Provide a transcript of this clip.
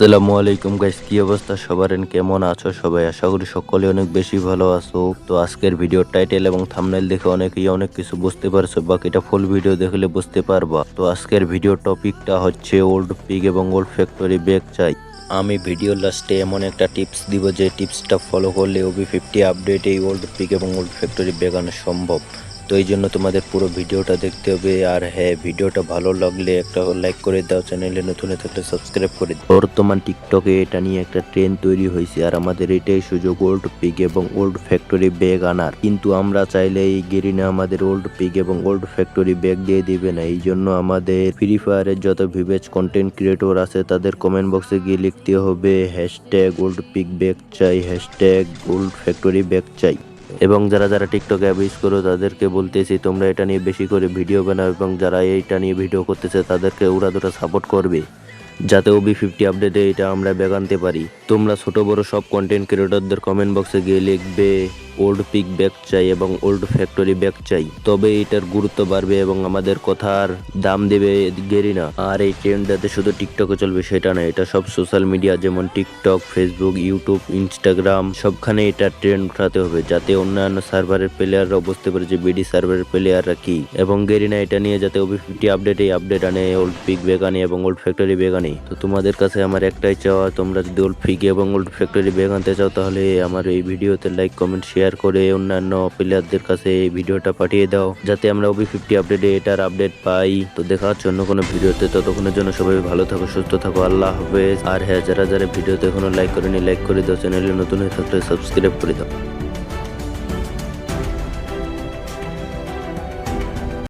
আসসালামু আলাইকুম গাইস কি অবস্থা? সবার কেমন আছো সবাই? আশা করি সকলে অনেক বেশি ভালো আছো। তো আজকের ভিডিও টাইটেল এবং থামনেল দেখে অনেকেই অনেক কিছু বুঝতে পারছ, বাকিটা ফুল ভিডিও দেখলে বুঝতে পারবা। তো আজকের ভিডিও টপিকটা হচ্ছে ওল্ড পিগ এবং ওল্ড ফ্যাক্টরি ব্যাগ চাই। আমি ভিডিও লাস্টে এমন একটা টিপস দিব যে টিপসটা ফলো করলে O B fifty update old pig এবং ওল্ড ফ্যাক্টরি ব্যাগ আনা সম্ভব। তো এই জন্য তোমাদের পুরো ভিডিওটা দেখতে হবে। আর হ্যাঁ ভিডিওটা ভালো লাগলে একটা লাইক করে দাও, চ্যানেলে নতুন থাকলে সাবস্ক্রাইব করে দাও। বর্তমান টিকটকে এটা নিয়ে একটা ট্রেন্ড তৈরি হয়েছে, আর আমাদের এটাই সুযোগ ওল্ড পিগ এবং ওল্ড ফ্যাক্টরি ব্যাগ আনার। কিন্তু আমরা চাইলে এই গেরিনা আমাদের ওল্ড পিগ এবং ওল্ড ফ্যাক্টরি ব্যাগ দিয়ে দিবে না। এই জন্য আমাদের ফ্রি ফায়ারের যত ভিভেজ কন্টেন্ট ক্রিয়েটর আছে, তাদের কমেন্ট বক্সে গিয়ে লিখতে হবে হ্যাশট্যাগ ওল্ড পিগ ব্যাগ চাই হ্যাশট্যাগ ওল্ড ফ্যাক্টরি ব্যাগ চাই। এবং যারা যারা টিকটক অ্যাপ ইউজ করো, তাদেরকে বলতেছি, তোমরা এটা নিয়ে বেশি করে ভিডিও বানাও এবং যারা এইটা নিয়ে ভিডিও করতেছে, তাদেরকে ওরা দুটা সাপোর্ট করবে, যাতে ওবি ফিফটি আপডেটে এটা আমরা বেগানতে পারি। তোমরা ছোট বড় সব কন্টেন্ট ক্রিয়েটরদের কমেন্ট বক্সে গিয়ে লিখবে ওল্ড পিক ব্যাগ চাই এবং ওল্ড ফ্যাক্টরি ব্যাগ চাই। তবে এটার গুরুত্ব বাড়বে এবং আমাদের কথার দাম দেবে গেরিনা আর এই ট্রেন্ডটাতে শুধু টিকটকে চলবে সেটা না, এটা সব সোশ্যাল মিডিয়া যেমন টিকটক ফেসবুক ইউটিউব ইনস্টাগ্রাম সবখানে এটা ট্রেন্ড উঠাতে হবে, যাতে অন্যান্য সার্ভারের প্লেয়াররা বুঝতে পারে যে বিডি সার্ভারের প্লেয়াররা কি। এবং গেরিনা এটা নিয়ে যাতে ওবি আপডেট এই আপডেট আনে ওল্ড পিক ব্যাগ আনে এবং ওল্ড ফ্যাক্টরি ব্যাগ আনে। তো তোমাদের কাছে আমার একটাই চাওয়া, তোমরা যদি ওল্ড পিক এবং ওল্ড ফ্যাক্টরি ব্যাগ আনতে চাও, তাহলে আমার এই ভিডিওতে লাইক কমেন্ট শেয়ার করে অন্যান্য প্লেয়ারদের কাছে এই ভিডিওটা পাঠিয়ে দাও, যাতে আমরা ওবি ফিফটি আপডেটে এটার আপডেট পাই। তো দেখা হচ্ছে অন্য কোনো ভিডিওতে ততক্ষণের জন্য সবাই ভালো থাকো, সুস্থ থাকো, আল্লাহ হাফেজ। আর হ্যাঁ যারা যারা ভিডিওতে এখনও লাইক করেনি লাইক করে দাও, চ্যানেলে নতুন হয়ে থাকলে সাবস্ক্রাইব করে দাও।